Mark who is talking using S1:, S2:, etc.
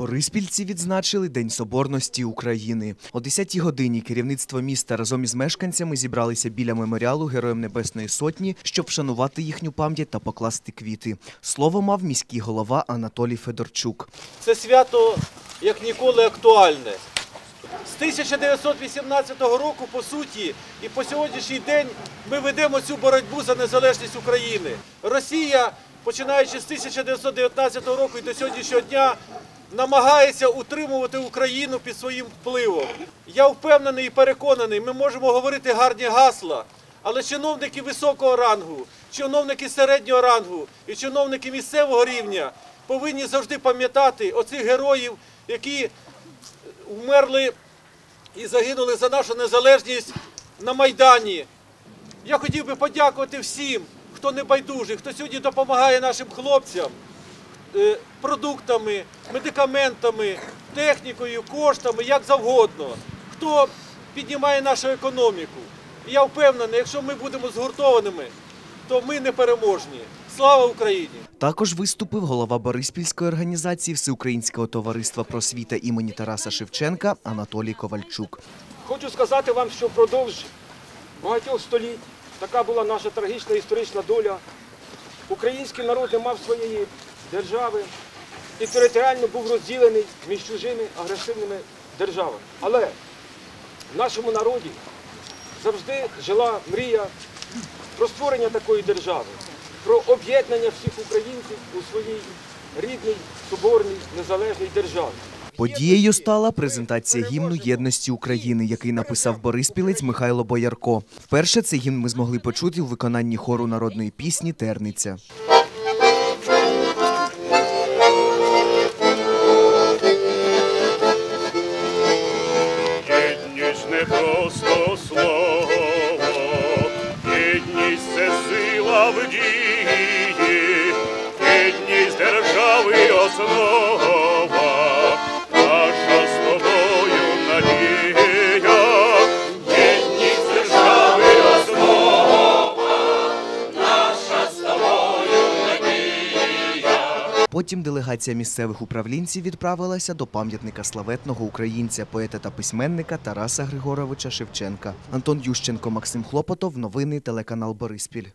S1: Бориспільці відзначили День Соборності України. О 10-й годині керівництво міста разом із мешканцями зібралися біля меморіалу Героям Небесної Сотні, щоб вшанувати їхню пам'ять та покласти квіти. Слово мав міський голова Анатолій Федорчук.
S2: Це свято як ніколи актуальне. З 1918 року, по суті, і по сьогоднішній день ми ведемо цю боротьбу за незалежність України. Росія, починаючи з 1919 року і до сьогоднішнього дня, намагається утримувати Україну під своїм впливом. Я впевнений і переконаний, ми можемо говорити гарні гасла, але чиновники високого рангу, чиновники середнього рангу і чиновники місцевого рівня повинні завжди пам'ятати оцих героїв, які вмерли і загинули за нашу незалежність на Майдані. Я хотів би подякувати всім, хто не байдужий, хто сьогодні допомагає нашим хлопцям продуктами, медикаментами, технікою, коштами, як завгодно. Хто піднімає нашу економіку. І я впевнений, якщо ми будемо згуртованими, то ми не переможні. Слава Україні!
S1: Також виступив голова Бориспільської організації Всеукраїнського товариства просвіта імені Тараса Шевченка Анатолій Ковальчук.
S3: Хочу сказати вам, що впродовж багатьох століть така була наша трагічна історична доля. Український народ не мав своєї держави і територіально був розділений між чужими агресивними державами. Але в нашому народі завжди жила мрія про створення такої держави, про об'єднання всіх українців у своїй рідній, соборній, незалежній державі.
S1: Подією стала презентація гімну єдності України, який написав бориспілець Михайло Боярко. Вперше цей гімн ми змогли почути у виконанні хору народної пісні Терниця.
S4: Єдність просто слово, єдність це сила в дії,
S1: Потім делегація місцевих управлінців відправилася до пам'ятника славетного українця, поета та письменника Тараса Григоровича Шевченка. Антон Ющенко, Максим Хлопотов. Новини телеканал Бориспіль.